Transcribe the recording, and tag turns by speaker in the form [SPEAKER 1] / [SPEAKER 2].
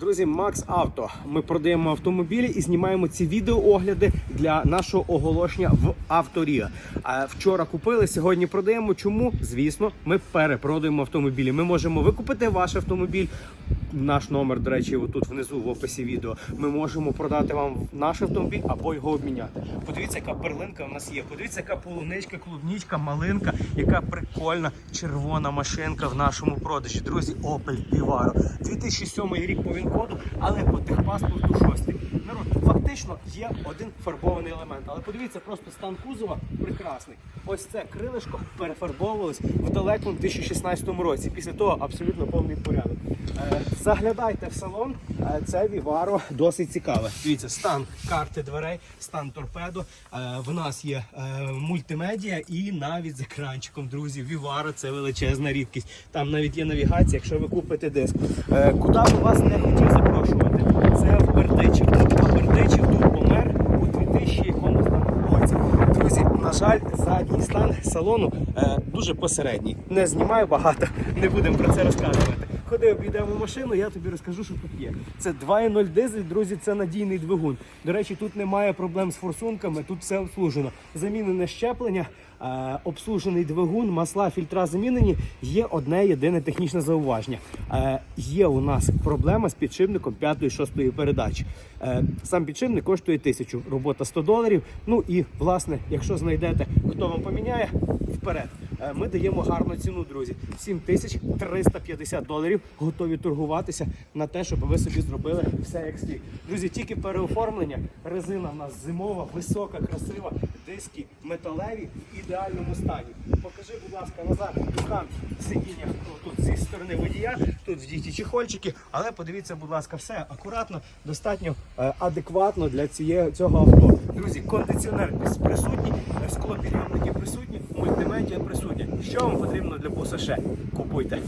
[SPEAKER 1] Друзі, Макс Авто. Ми продаємо автомобілі і знімаємо ці відеоогляди для нашого оголошення в Авторія. А вчора купили, сьогодні продаємо. Чому? Звісно, ми перепродаємо автомобілі. Ми можемо викупити ваш автомобіль. Наш номер, до речі, тут внизу в описі відео. Ми можемо продати вам наш автомобіль або його обміняти. Подивіться, яка перлинка в нас є. Подивіться, яка полуничка, клубнічка, малинка, яка прикольна червона машинка в нашому продажі. Друзі, Opel Vivaro. 2007 рік по ВІН-коду, але по техпаспорту шостий. Народ, фактично є один фарбований елемент. Але подивіться, просто стан кузова прекрасний. Ось це крилишко перефарбовувалось в далекому 2016 році. Після того абсолютно повний порядок. Е, Заглядайте в салон. Е, Це Vivaro досить цікаве. Дивіться, стан карти дверей, стан торпедо. Е, В нас є мультимедіа і навіть з екранчиком, друзі. Vivaro це величезна рідкість. Там навіть є навігація, якщо ви купите диск. Куди би вас не хотів запрошувати? Це в Бердичів. А Бердичів тут помер у 2000 якомусь році. Друзі, на жаль, задній стан салону дуже посередній. Не знімаю багато, не будемо про це розказувати. Ходи, обійдемо машину, я тобі розкажу, що тут є. Це 2.0 дизель, друзі, це надійний двигун. До речі, тут немає проблем з форсунками, тут все обслужено. Замінене щеплення, е, обслужений двигун, масла, фільтра замінені. Є одне єдине технічне зауваження. Е, є у нас проблема з підшипником 5-6 передачі. Е, сам підшипник коштує тисячу, робота 100 доларів. Ну і власне, якщо знайдете, хто вам поміняє, вперед. Е, Ми даємо гарну ціну, друзі. 7350 доларів. Готові торгуватися на те, щоб ви собі зробили все як слід. Друзі, тільки переоформлення. Резина в нас зимова, висока, красива, диски металеві в ідеальному стані. Покажи, будь ласка, назад стан сидіння тут зі сторони водія. Тут вдіті чехольчики, але подивіться, будь ласка, все акуратно, достатньо е, адекватно для цієї, цього авто. Друзі, кондиціонер присутній, склопідйомники присутні, мультимедіа присутня. Що вам потрібно для бусаше? Купуйте.